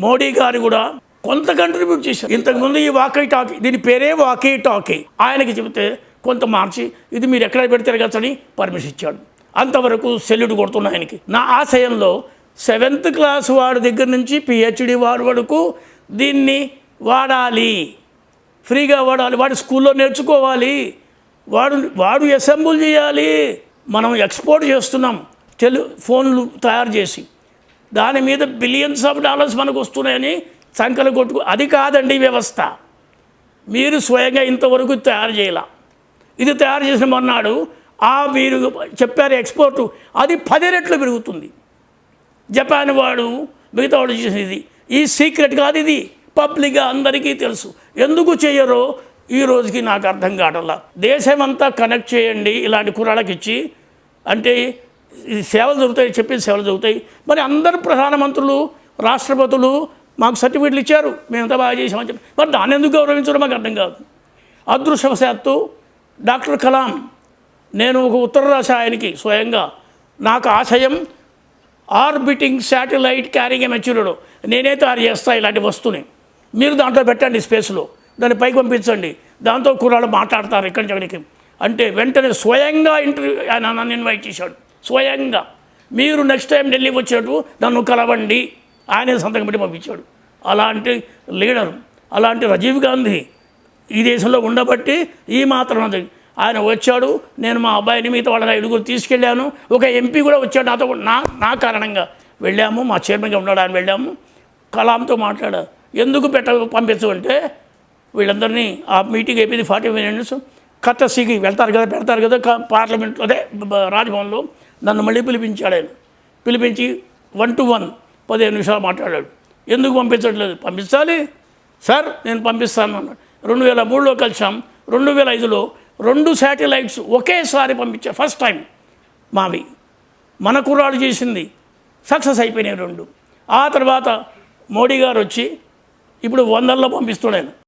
మోడీ గారు కూడా కొంత కంట్రిబ్యూట్ చేశారు. ఇంతకుముందు ఈ వాకీ టాకీ దీని పేరే వాకీ టాకీ. ఆయనకి చెబితే కొంత మార్చి ఇది మీరు ఎక్కడ పెడితే కచ్చని పర్మిషన్ ఇచ్చాడు. అంతవరకు సెల్యూట్ కొడుతున్నా ఆయనకి. నా ఆశయంలో సెవెంత్ క్లాస్ వాడి దగ్గర నుంచి పిహెచ్డి వాడి వరకు దీన్ని వాడాలి. ఫ్రీగా వాడాలి. వాడు స్కూల్లో నేర్చుకోవాలి. వాడు వాడు అసెంబుల్ చేయాలి. మనం ఎక్స్పోర్ట్ చేస్తున్నాం. టెలి ఫోన్లు తయారు చేసి. దాని మీద బిలియన్స్ ఆఫ్ డాలర్స్ మనకు వస్తున్నాయని సంకలు కొట్టుకు అది కాదండి వ్యవస్థ. మీరు స్వయంగా ఇంతవరకు తయారు చేయాల. ఇది తయారు చేసిన మొన్నాడు ఆ మీరు చెప్పారు ఎక్స్పోర్టు అది పది రెట్లు పెరుగుతుంది. జపాన్ వాడు మిగతా వాడు చేసేది ఈ సీక్రెట్ కాదు ఇది. పబ్లిక్గా అందరికీ తెలుసు. ఎందుకు చేయరో ఈ రోజుకి నాకు అర్థం కావట్లా. దేశమంతా కనెక్ట్ చేయండి ఇలాంటి కురాళ్ళకి ఇచ్చి అంటే సేవలు జరుగుతాయి చెప్పిన సేవలు జరుగుతాయి. మరి అందరు ప్రధానమంత్రులు రాష్ట్రపతులు మాకు సర్టిఫికెట్లు ఇచ్చారు. మేమంతా బాగా చేసామని చెప్పి. మరి దాన్ని ఎందుకు గౌరవించడం మాకు అర్థం కాదు. అదృశ్యవశాత్తు డాక్టర్ కలాం నేను ఒక ఉత్తరం రాశా ఆయనకి స్వయంగా నాకు ఆశయం orbiting satellite carrying a matured. నేనే తయారు చేస్తా ఇలాంటి వస్తువుని. మీరు దాంట్లో పెట్టండి స్పేస్లో. దాన్ని పైకి పంపించండి. దాంతో కూరలు మాట్లాడతారు ఇక్కడి నుంచి అక్కడికి. అంటే వెంటనే స్వయంగా ఇంటర్వ్యూ ఆయన నన్ను ఇన్వైట్ చేశాడు. స్వయంగా. మీరు నెక్స్ట్ టైం ఢిల్లీ వచ్చేటప్పుడు నన్ను కలవండి. ఆయనే సంతకం పెట్టి పంపించాడు. అలాంటి లీడర్ అలాంటి రాజీవ్ గాంధీ ఈ దేశంలో ఉండబట్టి ఈ మాత్రం అది ఆయన వచ్చాడు నేను మా అబ్బాయిని మిగతా వాళ్ళ ఇడుగురు తీసుకెళ్ళాను. ఒక ఎంపీ కూడా వచ్చాడు నాతో నా నా కారణంగా. వెళ్ళాము మా చైర్మన్గా ఉన్నాడు ఆయన వెళ్ళాము. కలాంతో మాట్లాడారు ఎందుకు పెట్ట పంపించమంటే వీళ్ళందరినీ ఆ మీటింగ్ అయిపోయింది ఫార్టీ మినిట్స్ కత్తసిగి వెళ్తారు కదా పెడతారు కదా పార్లమెంట్లో అదే రాజ్భవన్లో. నన్ను మళ్ళీ పిలిపించాడు ఆయన. పిలిపించి వన్ టు వన్ పదిహేను నిమిషాలు మాట్లాడాడు. ఎందుకు పంపించట్లేదు? పంపించాలి? సార్. నేను పంపిస్తాను అన్నాడు. రెండు వేల మూడులో కలిసాం రెండు వేల ఐదులో రెండు శాటిలైట్స్ ఒకేసారి పంపించారు ఫస్ట్ టైం మావి. మన కుర్రాడు చేసింది. సక్సెస్ అయిపోయినాయి రెండు. ఆ తర్వాత మోడీ గారు వచ్చి ఇప్పుడు వందల్లో పంపిస్తున్నాడు ఆయన.